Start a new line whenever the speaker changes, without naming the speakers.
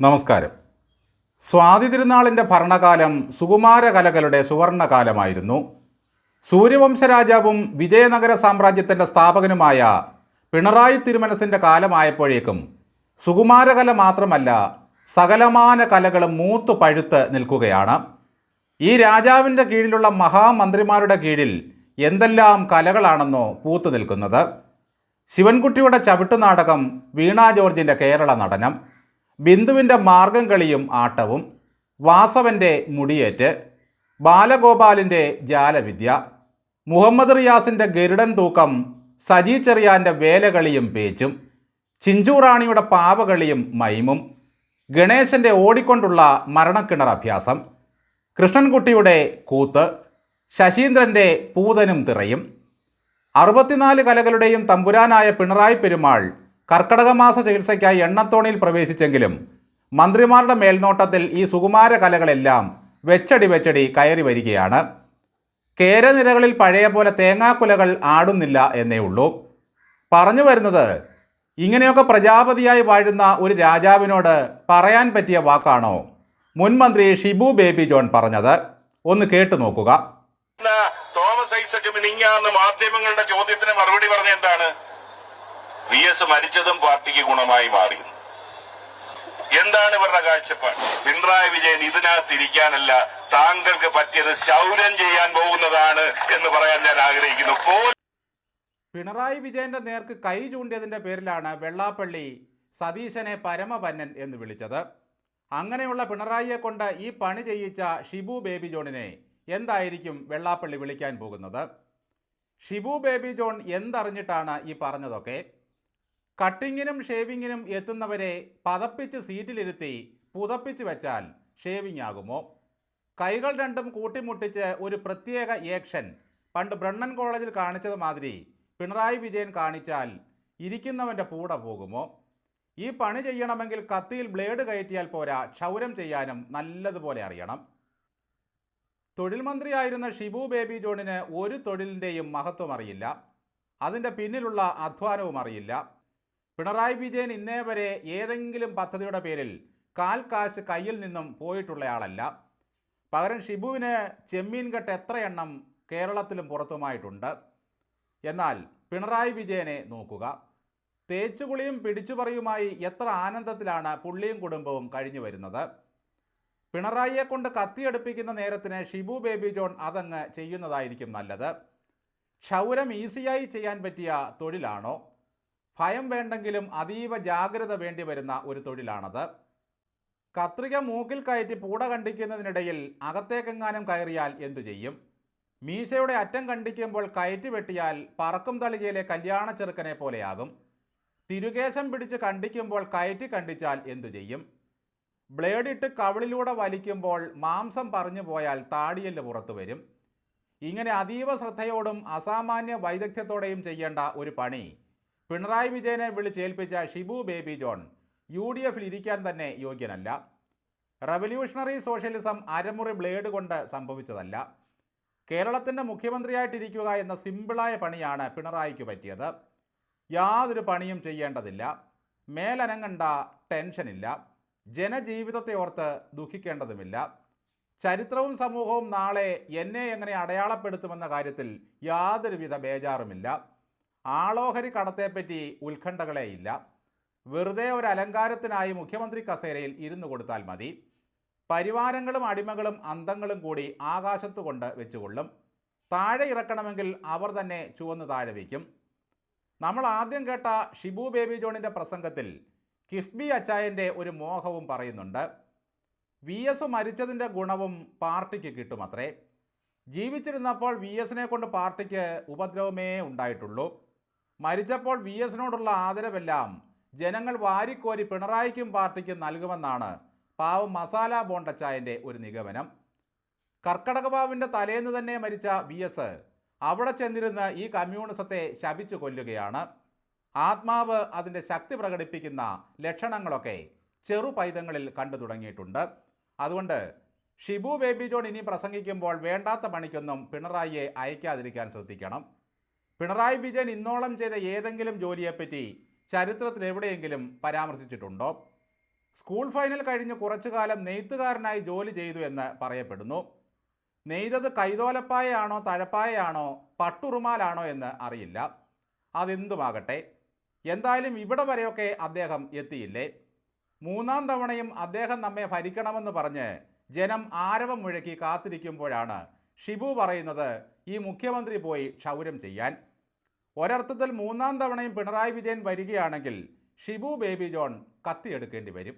നമസ്കാരം. സ്വാതി തിരുനാളിന്റെ ഭരണകാലം സുകുമാര കലകളുടെ സുവർണകാലമായിരുന്നു. സൂര്യവംശ രാജാവും വിജയനഗര സാമ്രാജ്യത്തിന്റെ സ്ഥാപകനുമായ പിണറായി തിരുമനസിന്റെ കാലമായപ്പോഴേക്കും സുകുമാരകല മാത്രമല്ല സകലമാന കലകളും മൂത്തു പഴുത്ത് നിൽക്കുകയാണ്. ഈ രാജാവിന്റെ കീഴിലുള്ള മഹാമന്ത്രിമാരുടെ കീഴിൽ എന്തെല്ലാം കലകളാണെന്നോ പൂത്തു നിൽക്കുന്നത്. ശിവൻകുട്ടിയുടെ ചവിട്ടുനാടകം വീണാ ജോർജിന്റെ കേരള നടനം. ബിന്ദുവിന്റെ മാർഗം കളിയും ആട്ടവും വാസവന്റെ മുടിയേറ്റ് ബാലഗോപാലിന്റെ ജാലവിദ്യ മുഹമ്മദ് റിയാസിന്റെ ഗരുഡൻ തൂക്കം സജി ചെറിയാന്റെ വേലകളിയും പേച്ചും ചിഞ്ചുറാണിയുടെ പാവകളിയും മൈമും ഗണേശന്റെ ഓടിക്കൊണ്ടുള്ള മരണക്കിണർ അഭ്യാസം കൃഷ്ണൻകുട്ടിയുടെ കൂത്ത് ശശീന്ദ്രന്റെ പൂതനും തിറയും അറുപത്തിനാല് കലകളുടെയും തമ്പുരാനായ പിണറായി പെരുമാൾ കർക്കടകമാസ ചികിത്സയ്ക്കായി എണ്ണത്തോണിയിൽ പ്രവേശിച്ചെങ്കിലും മന്ത്രിമാരുടെ മേൽനോട്ടത്തിൽ ഈ സുകുമാര കലകളെല്ലാം വെച്ചടി വെച്ചടി കയറി വരികയാണ്. കേരനിരകളിൽ പഴയ പോലെ തേങ്ങാക്കുലകൾ ആടുന്നില്ല എന്നേ ഉള്ളൂ. പറഞ്ഞു വരുന്നത് ഇങ്ങനെയൊക്കെ പ്രജാപതിയായി വാഴുന്ന ഒരു രാജാവിനോട് പറയാൻ പറ്റിയ വാക്കാണോ? മുൻമന്ത്രി ഷിബു ബേബി ജോൺ പറഞ്ഞത്. ഒന്ന് കേട്ടു നോക്കുക.
തോമസ് ഐസക് മിനിങ്ങാന്ന് മാധ്യമങ്ങളുടെ ചോദ്യത്തിന് മറുപടി പറഞ്ഞ എന്താണ്? വി എസ് മരിച്ചതും പാർട്ടിക്ക് ഗുണമായി മാറി എന്താണ് ഇവരുടെ കാഴ്ചപ്പാട്? പിണറായി വിജയൻ ഇതിനകത്ത് ഇരിക്കാനല്ല താങ്കൾക്ക് പറ്റിയത് ശൗര്യം ചെയ്യാൻ പോകുന്നതാണ് എന്ന് പറയാൻ ഞാൻ ആഗ്രഹിക്കുന്നു.
പിണറായി വിജയന്റെ നേർക്ക് കൈ ചൂണ്ടിയതിന്റെ പേരിലാണ് വെള്ളാപ്പള്ളി സതീശനെ പരമപന്നൻ എന്ന് വിളിച്ചത്. അങ്ങനെയുള്ള പിണറായിയെ കൊണ്ട് ഈ പണി ചെയ്യിച്ച ഷിബു ബേബി ജോണിനെ എന്തായിരിക്കും വെള്ളാപ്പള്ളി വിളിക്കാൻ പോകുന്നത്? ഷിബു ബേബി ജോൺ എന്തറിഞ്ഞിട്ടാണ് ഈ പറഞ്ഞതൊക്കെ? കട്ടിങ്ങിനും ഷേവിങ്ങിനും എത്തുന്നവരെ പതപ്പിച്ച് സീറ്റിലിരുത്തി പുതപ്പിച്ച് വെച്ചാൽ ഷേവിംഗ് ആകുമോ കൈകൾ രണ്ടും കൂട്ടിമുട്ടിച്ച് ഒരു പ്രത്യേക ഏക്ഷൻ പണ്ട് ബ്രണ്ണൻ കോളേജിൽ കാണിച്ചത് മാതിരി പിണറായി വിജയൻ കാണിച്ചാൽ ഇരിക്കുന്നവന്റെ പൂട പോകുമോ? ഈ പണി ചെയ്യണമെങ്കിൽ കത്തിയിൽ ബ്ലേഡ് കയറ്റിയാൽ പോരാ ക്ഷൗരം ചെയ്യാനും നല്ലതുപോലെ അറിയണം. തൊഴിൽ മന്ത്രിയായിരുന്ന ഷിബു ബേബി ജോണിന് ഒരു തൊഴിലിന്റെയും മഹത്വം അറിയില്ല. അതിന്റെ പിന്നിലുള്ള അധ്വാനവും അറിയില്ല. പിണറായി വിജയൻ ഇന്നേ വരെ ഏതെങ്കിലും പദ്ധതിയുടെ പേരിൽ കാൽ കാശ് കയ്യിൽ നിന്നും പോയിട്ടുള്ളയാളല്ല. പകരം ഷിബുവിന് ചെമ്മീൻ കെട്ട് എത്ര എണ്ണം കേരളത്തിലും പുറത്തുമായിട്ടുണ്ട്. എന്നാൽ പിണറായി വിജയനെ നോക്കുക. തേച്ചുകുളിയും പിടിച്ചുപറിയുമായി എത്ര ആനന്ദത്തിലാണ് പുള്ളിയും കുടുംബവും കഴിഞ്ഞു വരുന്നത്. പിണറായിയെ കൊണ്ട് കത്തിയെടുപ്പിക്കുന്ന നേരത്തിന് ഷിബു ബേബി ജോൺ അതങ്ങ് ചെയ്യുന്നതായിരിക്കും നല്ലത്. ക്ഷൗരം ഈസിയായി ചെയ്യാൻ പറ്റിയ തൊഴിലാണോ? ഭയം വേണ്ടെങ്കിലും അതീവ ജാഗ്രത വേണ്ടി വരുന്ന ഒരു തൊഴിലാണത്. കത്രിക മൂക്കിൽ കയറ്റി പൂട കണ്ടിക്കുന്നതിനിടയിൽ അകത്തേക്കെങ്ങാനും കയറിയാൽ എന്തു ചെയ്യും? മീശയുടെ അറ്റം കണ്ടിക്കുമ്പോൾ കയറ്റി വെട്ടിയാൽ പറക്കും തളികയിലെ കല്യാണ ചെറുക്കനെ പോലെയാകും. തിരുകേശം പിടിച്ച് കണ്ടിക്കുമ്പോൾ കയറ്റി കണ്ടിച്ചാൽ എന്തു ചെയ്യും? ബ്ലേഡിട്ട് കവിളിലൂടെ വലിക്കുമ്പോൾ മാംസം പറഞ്ഞു പോയാൽ താടിയൽ പുറത്തു വരും. ഇങ്ങനെ അതീവ ശ്രദ്ധയോടും അസാമാന്യ വൈദഗ്ധ്യത്തോടെയും ചെയ്യേണ്ട ഒരു പണി. പിണറായി വിജയനെ വിളിച്ചേൽപ്പിച്ച ഷിബു ബേബി ജോൺ യു ഡി എഫിൽ ഇരിക്കാൻ തന്നെ യോഗ്യനല്ല. റവല്യൂഷണറി സോഷ്യലിസം അരമുറി ബ്ലേഡ് കൊണ്ട് സംഭവിച്ചതല്ല. കേരളത്തിന്റെ മുഖ്യമന്ത്രിയായിട്ടിരിക്കുക എന്ന സിമ്പിളായ പണിയാണ് പിണറായിക്ക് പറ്റിയത്. യാതൊരു പണിയും ചെയ്യേണ്ടതില്ല. മേലനങ്ങണ്ട ടെൻഷനില്ല. ജനജീവിതത്തെ ഓർത്ത് ദുഃഖിക്കേണ്ടതുമില്ല. ചരിത്രവും സമൂഹവും നാളെ എന്നെ എങ്ങനെ അടയാളപ്പെടുത്തുമെന്ന കാര്യത്തിൽ യാതൊരുവിധ ബേജാറുമില്ല. ആളോഹരി കടത്തെപ്പറ്റി ഉത്കണ്ഠകളേയില്ല വെറുതെ ഒരു അലങ്കാരത്തിനായി മുഖ്യമന്ത്രി കസേരയിൽ ഇരുന്നു കൊടുത്താൽ മതി. പരിവാരങ്ങളും അടിമകളും അന്തങ്ങളും കൂടി ആകാശത്ത് കൊണ്ട് വെച്ചുകൊള്ളും. താഴെ ഇറക്കണമെങ്കിൽ അവർ തന്നെ ചുവന്ന് താഴെ വയ്ക്കും. നമ്മൾ ആദ്യം കേട്ട ഷിബു ബേബി ജോണിന്റെ പ്രസംഗത്തിൽ കിഫ്ബി അച്ചായന്റെ ഒരു മോഹവും പറയുന്നുണ്ട്. വി എസ് മരിച്ചതിന്റെ ഗുണവും പാർട്ടിക്ക് കിട്ടുമത്രേ. ജീവിച്ചിരുന്നപ്പോൾ വി എസിനെ കൊണ്ട് പാർട്ടിക്ക് ഉപദ്രവമേ ഉണ്ടായിട്ടുള്ളൂ. മരിച്ചപ്പോൾ വി എസിനോടുള്ള ആദരവെല്ലാം ജനങ്ങൾ വാരിക്കോരി പിണറായിക്കും പാർട്ടിക്കും നൽകുമെന്നാണ് പാവം മസാല ബോണ്ടച്ചായന്റെ ഒരു നിഗമനം. കർക്കടകബാവിന്റെ തലേന്ന് തന്നെ മരിച്ച വി എസ് അവിടെ ചെന്നിരുന്ന് ഈ കമ്മ്യൂണിസത്തെ ശപിച്ചു കൊല്ലുകയാണ്. ആത്മാവ് അതിന്റെ ശക്തി പ്രകടിപ്പിക്കുന്ന ലക്ഷണങ്ങളൊക്കെ ചെറു പൈതങ്ങളിൽ കണ്ടു തുടങ്ങിയിട്ടുണ്ട്. അതുകൊണ്ട് ഷിബു ബേബി ജോൺ ഇനി പ്രസംഗിക്കുമ്പോൾ വേണ്ടാത്ത പണിക്കൊന്നും പിണറായിയെ അയക്കാതിരിക്കാൻ ശ്രദ്ധിക്കണം. പിണറായി വിജയൻ ഇന്നോളം ചെയ്ത ഏതെങ്കിലും ജോലിയെപ്പറ്റി ചരിത്രത്തിൽ എവിടെയെങ്കിലും പരാമർശിച്ചിട്ടുണ്ടോ? സ്കൂൾ ഫൈനൽ കഴിഞ്ഞ് കുറച്ചു കാലം നെയ്ത്തുകാരനായി ജോലി ചെയ്തു എന്ന് പറയപ്പെടുന്നു. നെയ്തത് കൈതോലപ്പായയാണോ തഴപ്പായയാണോ പട്ടുറുമാലാണോ എന്ന് അറിയില്ല. അതെന്തുമാകട്ടെ എന്തായാലും ഇവിടെ വരെയൊക്കെ അദ്ദേഹം എത്തിയില്ലേ? മൂന്നാം തവണയും അദ്ദേഹം നമ്മെ ഭരിക്കണമെന്ന് പറഞ്ഞ് ജനം ആരവം മുഴക്കി കാത്തിരിക്കുമ്പോഴാണ് ഷിബു പറയുന്നത് ഈ മുഖ്യമന്ത്രി പോയി ക്ഷൗരം ചെയ്യാൻ. ഒരർത്ഥത്തിൽ മൂന്നാം തവണയും പിണറായി വിജയൻ വരികയാണെങ്കിൽ ഷിബു ബേബി ജോൺ കത്തിയെടുക്കേണ്ടി വരും.